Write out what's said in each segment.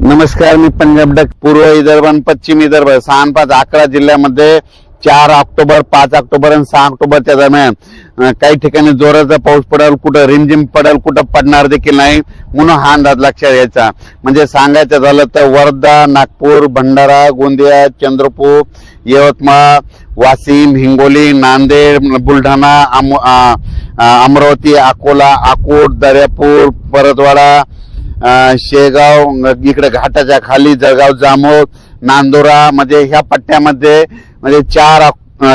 नमस्कार मी पंजाब डक पूर्व विदर्भ आणि पश्चिम विदर्भ. सहा पाच अकरा जिल्ह्यामध्ये चार ऑक्टोबर पाच ऑक्टोबर आणि सहा ऑक्टोबरच्या दरम्यान काही ठिकाणी जोराचा पाऊस पडेल कुठं रिमझिम पडेल कुठं पडणार देखील नाही म्हणून हा अंदाज लक्षात घ्यायचा. म्हणजे सांगायचं झालं तर वर्धा नागपूर भंडारा गोंदिया चंद्रपूर यवतमाळ वाशिम हिंगोली नांदेड बुलढाणा अम- अमरावती अकोला अकोट दर्यापूर परतवाडा शेगाव इकडे घाटाच्या खाली जळगाव जामोद नांदोरा म्हणजे ह्या पट्ट्यामध्ये म्हणजे चार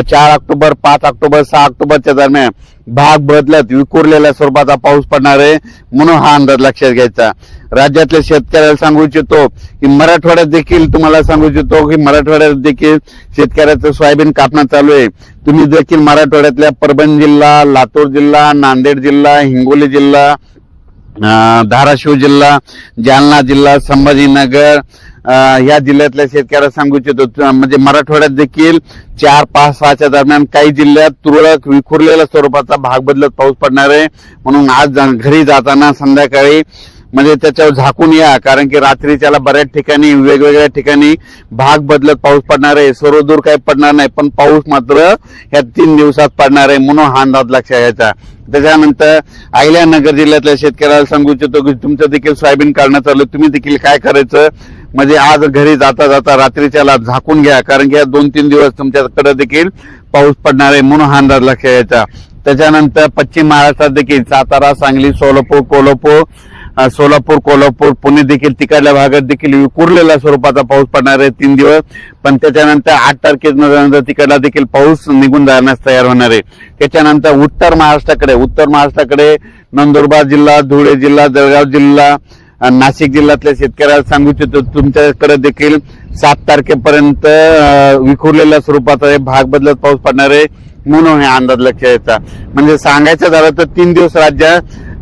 चार ऑक्टोबर पाच ऑक्टोबर सहा ऑक्टोबरच्या दरम्यान भाग बदलत विखुरलेल्या स्वरूपाचा पाऊस पडणार आहे म्हणून हा अंदाज लक्षात घ्यायचा. राज्यातल्या शेतकऱ्याला सांगू इच्छितो की मराठवाड्यात देखील तुम्हाला सांगू इच्छितो की मराठवाड्यात देखील शेतकऱ्याचं सोयाबीन कापणं चालू आहे. तुम्ही देखील मराठवाड्यातल्या परभणी जिल्हा लातूर जिल्हा नांदेड जिल्हा हिंगोली जिल्हा धाराशिव जिल्हा जालना जिल्हा संभाजीनगर ह्या जिल्ह्यातल्या शेतकऱ्याला सांगू इच्छितो. म्हणजे मराठवाड्यात देखील चार पाच सहाच्या दरम्यान काही जिल्ह्यात तुरळक विखुरलेल्या स्वरूपाचा भाग बदलत पाऊस पडणार आहे. म्हणून आज जा- घरी जाताना संध्याकाळी म्हणजे त्याच्यावर झाकून या कारण की रात्रीच्याला बऱ्याच ठिकाणी वेगवेगळ्या ठिकाणी भाग बदलत पाऊस पडणार आहे सर्वदूर काही पडणार नाही पण पाऊस मात्र ह्या तीन दिवसात पडणार आहे म्हणून हा अंदाज लक्षात घ्यायचा. त्याच्यानंतर अहिल्यानगर जिल्ह्यातल्या शेतकऱ्याला सांगू इच्छितो की तुमचं देखील सोयाबीन काढणं चालू तुम्ही देखील काय करायचं? म्हणजे आज घरी जाता जाता रात्रीच्याला झाकून घ्या कारण की या दोन तीन दिवस तुमच्याकडे देखील पाऊस पडणार आहे म्हणून हा अंदाज लक्षात घ्यायचा. त्याच्यानंतर पश्चिम महाराष्ट्रात देखील सातारा सांगली सोलापूर कोल्हापूर सोलापूर कोल्हापूर पुणे देखील तिकडल्या भागात देखील विखुरलेल्या स्वरूपाचा पाऊस पडणार आहे तीन दिवस. पण त्याच्यानंतर आठ तारखेनंतर तिकडला देखील पाऊस निघून जाण्यास तयार होणार आहे. त्याच्यानंतर उत्तर महाराष्ट्राकडे उत्तर महाराष्ट्राकडे नंदुरबार जिल्हा धुळे जिल्हा जळगाव जिल्हा नाशिक जिल्ह्यातल्या शेतकऱ्याला सांगू इच्छितो तुमच्याकडे देखील सात तारखेपर्यंत विखुरलेल्या स्वरूपाचा हे भाग बदलत पाऊस पडणार आहे. म्हणून हे अंदाज लक्षात यायचा म्हणजे सांगायचं झालं तर तीन दिवस राज्यात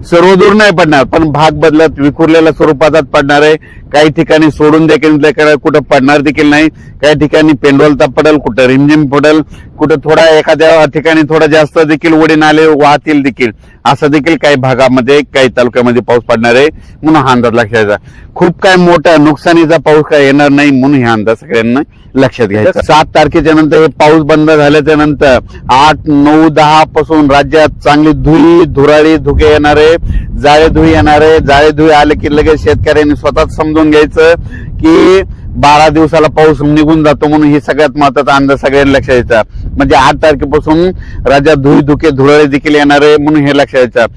सर्वदूर नाही पडणार पण भाग बदलत विखुरलेल्या स्वरूपात पडणार आहे. काही ठिकाणी सोडून देखील कुठं पडणार देखील नाही. काही ठिकाणी पेंडोलता पडेल कुठं रिमझिम पडेल कुठं थोडा एखाद्या ठिकाणी थोडा जास्त देखील ओढे नाले वाहतील देखील. असं देखील काही भागामध्ये काही तालुक्यामध्ये पाऊस पडणार आहे म्हणून हा अंदाज लक्षात घ्यायचा. खूप काय मोठा नुकसानीचा पाऊस काय येणार नाही म्हणून हे अंदाज सगळ्यांना लक्षात घ्यायचा. सात तारखेच्या नंतर हे पाऊस बंद झाल्याच्यानंतर आठ नऊ दहा पासून राज्यात चांगली धुळी धुराळी धुके येणारे जाळे धुई येणारे जाळे धुई आले की लगेच शेतकऱ्यांनी स्वतःच समजून घ्यायचं की बारा दिवसाला पाऊस निघून जातो म्हणून ही सगळ्यात महत्त्वाचा अंदाज सगळ्यांनी लक्षात द्यायचा म्हणजे आठ तारखेपासून राज्यात धुई धुके धुराळे देखील येणार आहे म्हणून हे लक्षात घ्यायचं.